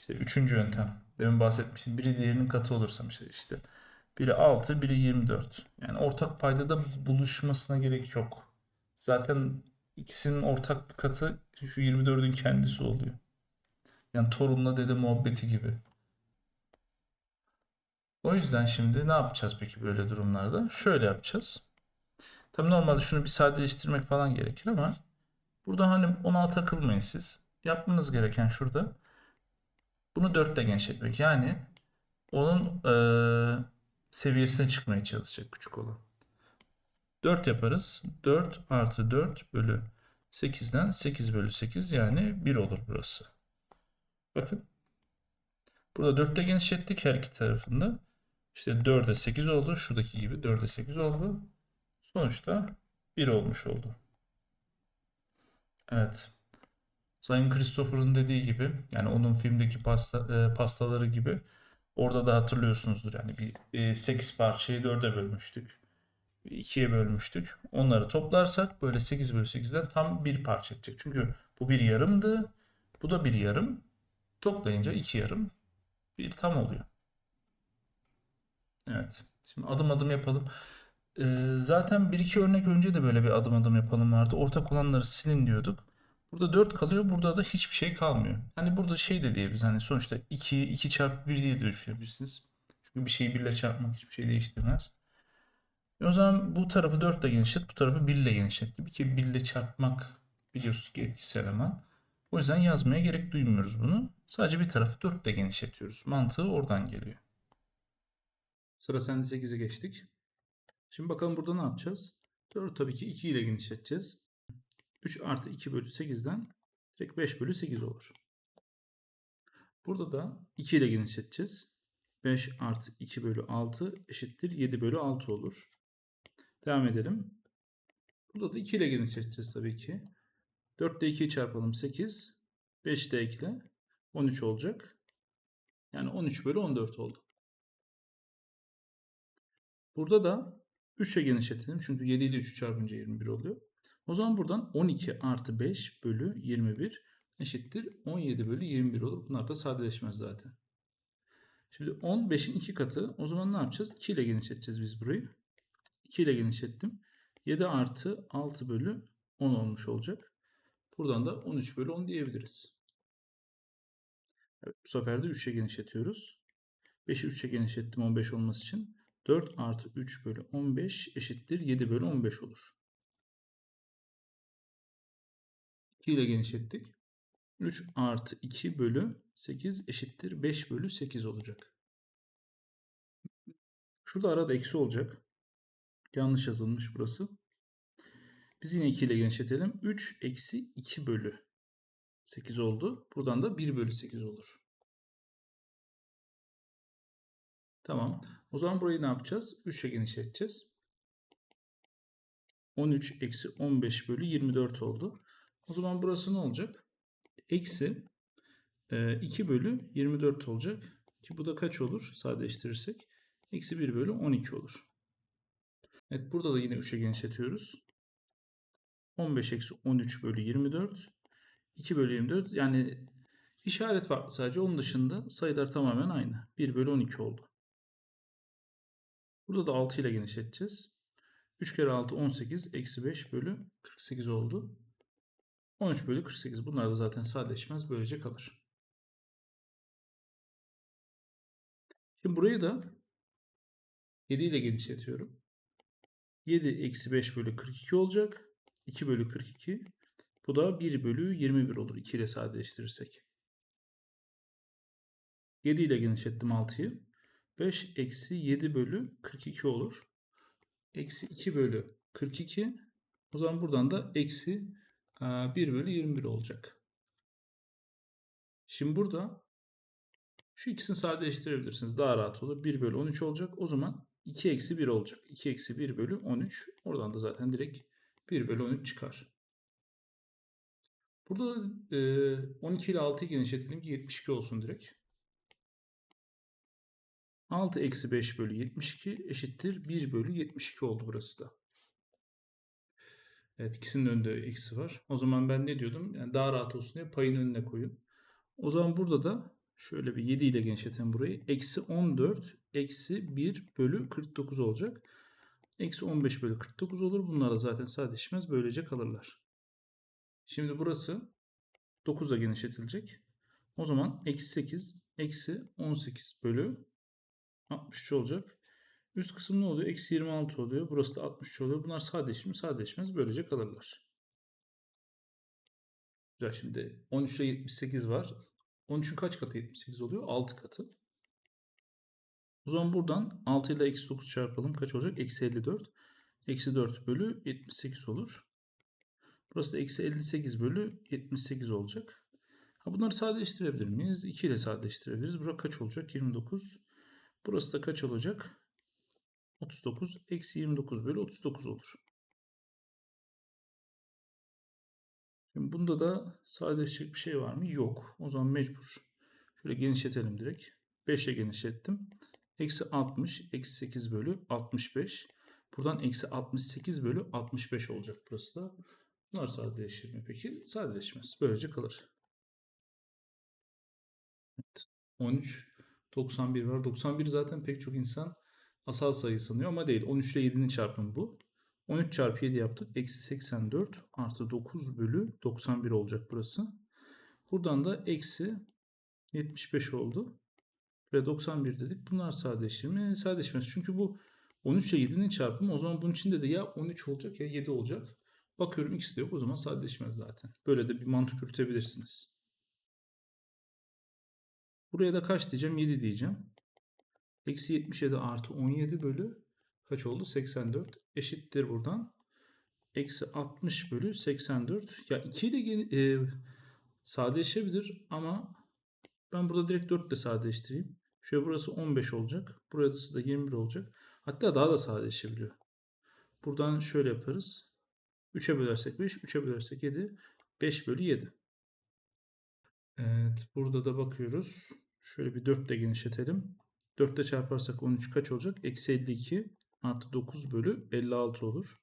İşte üçüncü yöntem. Demin bahsetmiştim. Biri diğerinin katı olursa işte işte. Biri 6, biri 24. Yani ortak paydada buluşmasına gerek yok. Zaten ikisinin ortak bir katı şu 24'ün kendisi oluyor. Yani torunla dede muhabbeti gibi. O yüzden şimdi ne yapacağız peki böyle durumlarda? Şöyle yapacağız. Tabii normalde şunu bir sadeleştirmek falan gerekir ama burada hani ona takılmayın siz. Yapmanız gereken şurada bunu 4 ile genişletmek. Yani onun eee, seviyesine çıkmaya çalışacak küçük olan. 4 yaparız. 4 artı 4 bölü 8'den 8 bölü 8 yani 1 olur burası. Bakın. Burada 4 ile genişlettik her iki tarafında. İşte 4'e 8 oldu. Şuradaki gibi 4'e 8 oldu. Sonuçta 1 olmuş oldu. Evet. Sayın Christopher'ın dediği gibi yani onun filmdeki pasta, e, pastaları gibi orada da hatırlıyorsunuzdur yani bir e, 8 parçayı 4'e bölmüştük. 2'ye bölmüştük. Onları toplarsak böyle 8 bölü 8'den tam bir parça edecek. Çünkü bu bir yarımdı. Bu da bir yarım. Toplayınca iki yarım bir tam oluyor. Evet. Şimdi adım adım yapalım. Ee, zaten bir iki örnek önce de böyle bir adım adım yapalım vardı. Ortak olanları silin diyorduk. Burada 4 kalıyor. Burada da hiçbir şey kalmıyor. Hani burada şey de diyebiliriz. Hani sonuçta 2, 2 çarpı 1 diye de düşünebilirsiniz. Çünkü bir şeyi 1 ile çarpmak hiçbir şey değiştirmez. E o zaman bu tarafı 4 ile genişlet. Bu tarafı 1 ile genişlet. Gibi ki 1 ile çarpmak biliyorsunuz ki etkisiz eleman. O yüzden yazmaya gerek duymuyoruz bunu. Sadece bir tarafı 4 ile genişletiyoruz. Mantığı oradan geliyor. Sıra sende 8'e geçtik. Şimdi bakalım burada ne yapacağız? 4 tabii ki 2 ile genişleteceğiz. 3 artı 2 bölü 8'den direkt 5 bölü 8 olur. Burada da 2 ile genişleteceğiz. 5 artı 2 bölü 6 eşittir 7 bölü 6 olur. Devam edelim. Burada da 2 ile genişleteceğiz tabii ki. 4 ile 2'yi çarpalım 8. 5 de ekle. 13 olacak. Yani 13 bölü 14 oldu. Burada da 3 ile genişletelim. Çünkü 7 ile 3'ü çarpınca 21 oluyor. O zaman buradan 12 artı 5 bölü 21 eşittir 17 bölü 21 olur. Bunlar da sadeleşmez zaten. Şimdi 10 5'in 2 katı. O zaman ne yapacağız? 2 ile genişleteceğiz biz burayı. 2 ile genişlettim. 7 artı 6 bölü 10 olmuş olacak. Buradan da 13 bölü 10 diyebiliriz. Evet, bu sefer de 3'e genişletiyoruz. 5'i 3'e genişlettim 15 olması için. 4 artı 3 bölü 15 eşittir 7 bölü 15 olur. 2 ile genişlettik. 3 artı 2 bölü 8 eşittir 5 bölü 8 olacak. Şurada arada eksi olacak. Yanlış yazılmış burası. Biz yine 2 ile genişletelim. 3 eksi 2 bölü 8 oldu. Buradan da 1 bölü 8 olur. Tamam. O zaman burayı ne yapacağız? 3'e genişleteceğiz. 13 eksi 15 bölü 24 oldu. O zaman burası ne olacak? Eksi 2 bölü 24 olacak. Ki bu da kaç olur? Sadeleştirirsek. Eksi 1 bölü 12 olur. Evet burada da yine 3'e genişletiyoruz. 15 eksi 13 bölü 24. 2 bölü 24 yani işaret farklı sadece. Onun dışında sayılar tamamen aynı. 1 bölü 12 oldu. Burada da 6 ile genişleteceğiz. 3 kere 6 18 eksi 5 bölü 48 oldu. 13 bölü 48. Bunlar da zaten sadeleşmez. Böylece kalır. Şimdi burayı da 7 ile genişletiyorum. 7 eksi 5 bölü 42 olacak. 2 bölü 42. Bu da 1 bölü 21 olur. 2 ile sadeleştirirsek. 7 ile genişlettim 6'yı. 5 eksi 7 bölü 42 olur. Eksi 2 bölü 42. O zaman buradan da eksi 1 bölü 21 olacak. Şimdi burada şu ikisini sadeleştirebilirsiniz. Daha rahat olur. 1 bölü 13 olacak. O zaman 2 eksi 1 olacak. 2 eksi 1 bölü 13. Oradan da zaten direkt 1 bölü 13 çıkar. Burada 12 ile 6'yı genişletelim ki 72 olsun direkt. 6 eksi 5 bölü 72 eşittir 1 bölü 72 oldu burası da. Evet ikisinin önünde eksi var. O zaman ben ne diyordum? Yani daha rahat olsun diye payın önüne koyun. O zaman burada da Şöyle bir 7 ile genişletelim burayı. Eksi 14 eksi 1 bölü 49 olacak. Eksi 15 bölü 49 olur. Bunlar da zaten sadeleşmez. Böylece kalırlar. Şimdi burası 9'a genişletilecek. O zaman eksi 8 eksi 18 bölü 63 olacak. Üst kısım ne oluyor? Eksi 26 oluyor. Burası da 63 oluyor. Bunlar sadeleşir mi? Sadeleşmez. Böylece kalırlar. Güzel şimdi 13 ile 78 var. 13'ün kaç katı 78 oluyor? 6 katı. O zaman buradan 6 ile eksi 9 çarpalım. Kaç olacak? Eksi 54. Eksi 4 bölü 78 olur. Burası da eksi 58 bölü 78 olacak. Ha bunları sadeleştirebilir miyiz? 2 ile sadeleştirebiliriz. Burası kaç olacak? 29. Burası da kaç olacak? 39. Eksi 29 bölü 39 olur. Şimdi bunda da sadeleşecek bir şey var mı? Yok. O zaman mecbur. Şöyle genişletelim direkt. 5'e genişlettim. Eksi 60, eksi 8 bölü 65. Buradan eksi 68 bölü 65 olacak burası da. Bunlar sadeleşir mi peki? Sadeleşmez. Böylece kalır. Evet. 13, 91 var. 91 zaten pek çok insan asal sayı sanıyor ama değil. 13 ile 7'nin çarpımı bu. 13 çarpı 7 yaptık. Eksi 84 artı 9 bölü 91 olacak burası. Buradan da eksi 75 oldu. Ve 91 dedik. Bunlar sadeleşir mi? Sadeleşmez. Çünkü bu 13 ile 7'nin çarpımı. O zaman bunun içinde de ya 13 olacak ya 7 olacak. Bakıyorum ikisi de yok. O zaman sadeleşmez zaten. Böyle de bir mantık yürütebilirsiniz. Buraya da kaç diyeceğim? 7 diyeceğim. Eksi 77 artı 17 bölü kaç oldu? 84 eşittir buradan. Eksi 60 bölü 84. Ya 2 ile e, sadeleşebilir ama ben burada direkt 4 ile sadeleştireyim. Şöyle burası 15 olacak. Burası da 21 olacak. Hatta daha da sadeleşebiliyor. Buradan şöyle yaparız. 3'e bölersek 5, 3'e bölersek 7. 5 bölü 7. Evet, burada da bakıyoruz. Şöyle bir 4 ile genişletelim. 4 ile çarparsak 13 kaç olacak? Eksi 52 artı 9 bölü 56 olur.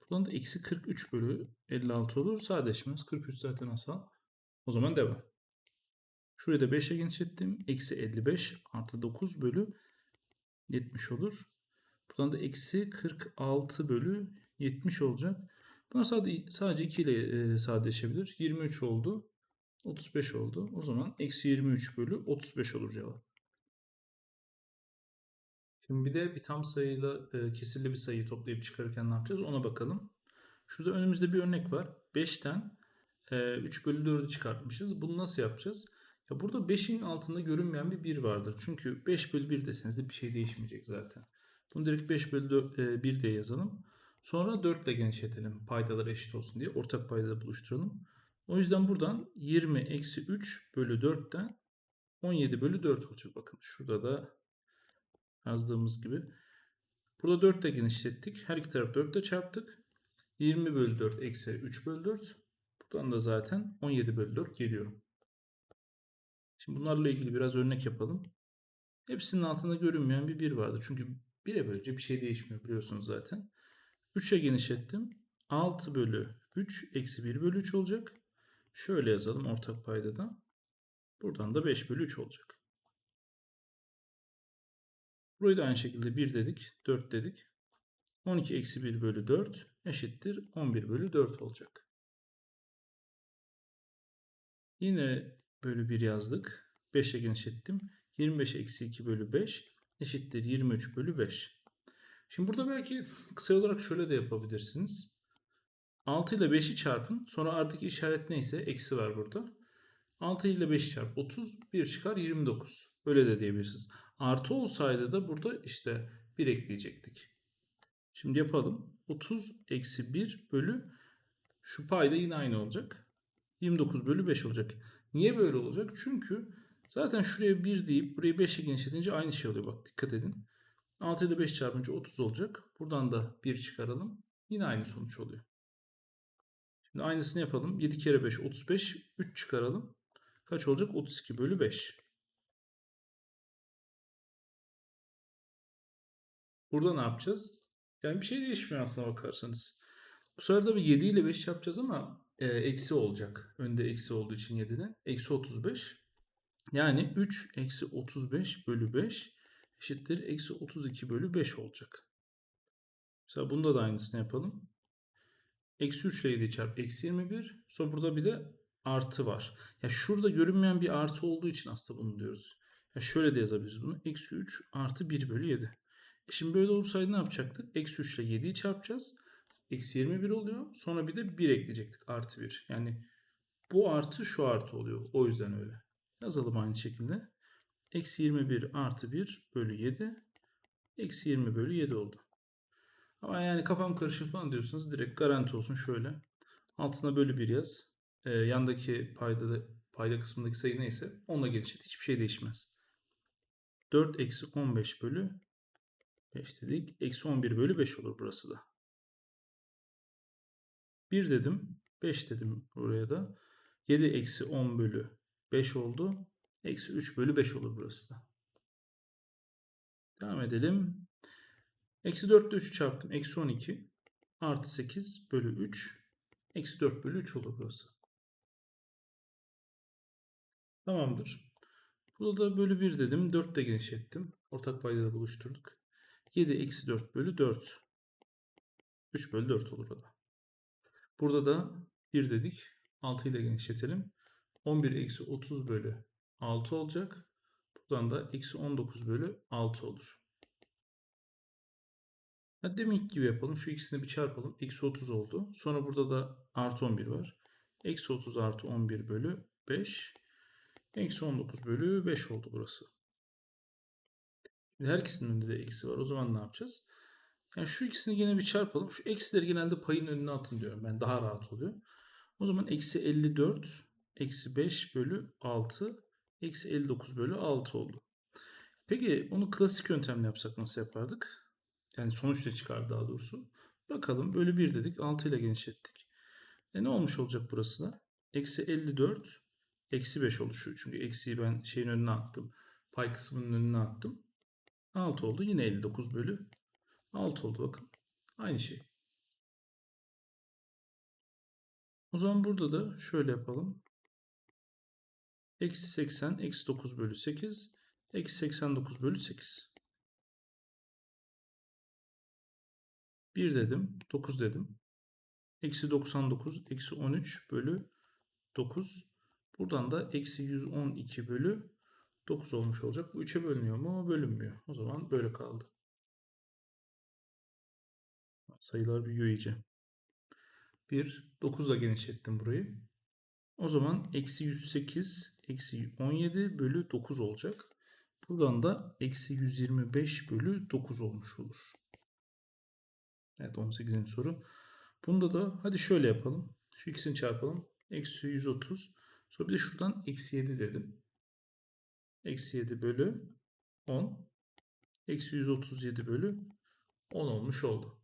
Buradan da eksi 43 bölü 56 olur. Sadeleşmez. 43 zaten asal. O zaman devam. Şurayı da 5'e genişlettim. Eksi 55 artı 9 bölü 70 olur. Buradan da eksi 46 bölü 70 olacak. Bunlar sadece, sadece 2 ile e, sadeleşebilir. 23 oldu. 35 oldu. O zaman eksi 23 bölü 35 olur cevap. Şimdi bir de bir tam sayıyla e, kesirli bir sayıyı toplayıp çıkarırken ne yapacağız ona bakalım. Şurada önümüzde bir örnek var. 5'ten e, 3 bölü 4'ü çıkartmışız. Bunu nasıl yapacağız? Ya burada 5'in altında görünmeyen bir 1 vardır. Çünkü 5 bölü 1 deseniz de bir şey değişmeyecek zaten. Bunu direkt 5 bölü 4, e, 1 diye yazalım. Sonra 4 ile genişletelim. Paydalar eşit olsun diye. Ortak paydada buluşturalım. O yüzden buradan 20 eksi 3 bölü 4'ten 17 bölü 4 olacak. Bakın şurada da yazdığımız gibi. Burada 4 ile genişlettik. Her iki tarafı 4 ile çarptık. 20 bölü 4 eksi 3 bölü 4. Buradan da zaten 17 bölü 4 geliyor. Şimdi bunlarla ilgili biraz örnek yapalım. Hepsinin altında görünmeyen bir 1 vardı. Çünkü 1'e bölünce bir şey değişmiyor biliyorsunuz zaten. 3'e genişlettim. 6 bölü 3 eksi 1 bölü 3 olacak. Şöyle yazalım ortak paydada. Buradan da 5 bölü 3 olacak. Burayı da aynı şekilde 1 dedik, 4 dedik. 12 eksi 1 bölü 4 eşittir 11 bölü 4 olacak. Yine bölü 1 yazdık. 5'e genişlettim. 25 eksi 2 bölü 5 eşittir 23 bölü 5. Şimdi burada belki kısa olarak şöyle de yapabilirsiniz. 6 ile 5'i çarpın. Sonra artık işaret neyse eksi var burada. 6 ile 5 çarp 30. 1 çıkar 29. Öyle de diyebilirsiniz. Artı olsaydı da burada işte 1 ekleyecektik. Şimdi yapalım. 30 eksi 1 bölü şu payda yine aynı olacak. 29 bölü 5 olacak. Niye böyle olacak? Çünkü zaten şuraya 1 deyip burayı 5'e genişletince aynı şey oluyor. Bak dikkat edin. 6 ile 5 çarpınca 30 olacak. Buradan da 1 çıkaralım. Yine aynı sonuç oluyor. Şimdi aynısını yapalım. 7 kere 5 35. 3 çıkaralım. Kaç olacak? 32 bölü 5. Burada ne yapacağız? Yani bir şey değişmiyor aslına bakarsanız. Bu sefer tabii 7 ile 5 yapacağız ama e, eksi olacak. Önde eksi olduğu için 7'nin. Eksi 35. Yani 3 eksi 35 bölü 5 eşittir eksi 32 bölü 5 olacak. Mesela bunda da aynısını yapalım. Eksi 3 ile 7 çarp eksi 21. Sonra burada bir de artı var. Ya şurada görünmeyen bir artı olduğu için aslında bunu diyoruz. Ya şöyle de yazabiliriz bunu. Eksi 3 artı 1 bölü 7. E şimdi böyle olursaydı ne yapacaktık? Eksi 3 ile 7'yi çarpacağız. Eksi 21 oluyor. Sonra bir de 1 ekleyecektik. Artı 1. Yani bu artı şu artı oluyor. O yüzden öyle. Yazalım aynı şekilde. Eksi 21 artı 1 bölü 7. Eksi 20 bölü 7 oldu. Ama yani kafam karışır falan diyorsanız direkt garanti olsun şöyle. Altına bölü 1 yaz. Ee, yandaki payda da, payda kısmındaki sayı neyse onunla genişlet. Hiçbir şey değişmez. 4 eksi 15 bölü 5 dedik. Eksi 11 bölü 5 olur burası da. 1 dedim. 5 dedim buraya da. 7 eksi 10 bölü 5 oldu. Eksi 3 bölü 5 olur burası da. Devam edelim. Eksi 4 ile 3'ü çarptım. Eksi 12 artı 8 bölü 3. Eksi 4 bölü 3 olur burası. Tamamdır. Burada da bölü 1 dedim. 4 de genişlettim. Ortak payda da buluşturduk. 7 eksi 4 bölü 4. 3 bölü 4 olur o da. Burada da 1 dedik. 6 ile genişletelim. 11 eksi 30 bölü 6 olacak. Buradan da eksi 19 bölü 6 olur. Ya deminki gibi yapalım. Şu ikisini bir çarpalım. Eksi 30 oldu. Sonra burada da artı 11 var. Eksi 30 artı 11 bölü 5. Eksi 19 bölü 5 oldu burası. Her ikisinin önünde de eksi var. O zaman ne yapacağız? Yani şu ikisini yine bir çarpalım. Şu eksileri genelde payın önüne atın diyorum. Ben daha rahat oluyor. O zaman eksi 54 eksi 5 bölü 6 eksi 59 bölü 6 oldu. Peki onu klasik yöntemle yapsak nasıl yapardık? Yani sonuç ne çıkar daha doğrusu. Bakalım bölü 1 dedik. 6 ile genişlettik. E ne olmuş olacak burası da? Eksi 54 eksi 5 oluşuyor. Çünkü eksiyi ben şeyin önüne attım. Pay kısmının önüne attım. 6 oldu. Yine 59 bölü 6 oldu bakın. Aynı şey. O zaman burada da şöyle yapalım. Eksi 80 eksi 9 bölü 8 eksi 89 bölü 8. 1 dedim. 9 dedim. Eksi 99 eksi 13 bölü 9. Buradan da eksi 112 bölü 9 olmuş olacak. Bu 3'e bölünüyor mu? Bölünmüyor. O zaman böyle kaldı. Sayılar büyüyor iyice. 1. 9'la genişlettim burayı. O zaman eksi 108 eksi 17 bölü 9 olacak. Buradan da eksi 125 bölü 9 olmuş olur. Evet 18. soru. Bunda da hadi şöyle yapalım. Şu ikisini çarpalım. Eksi 130. Sonra bir de şuradan eksi 7 dedim. Eksi 7 bölü 10. Eksi 137 bölü 10 olmuş oldu.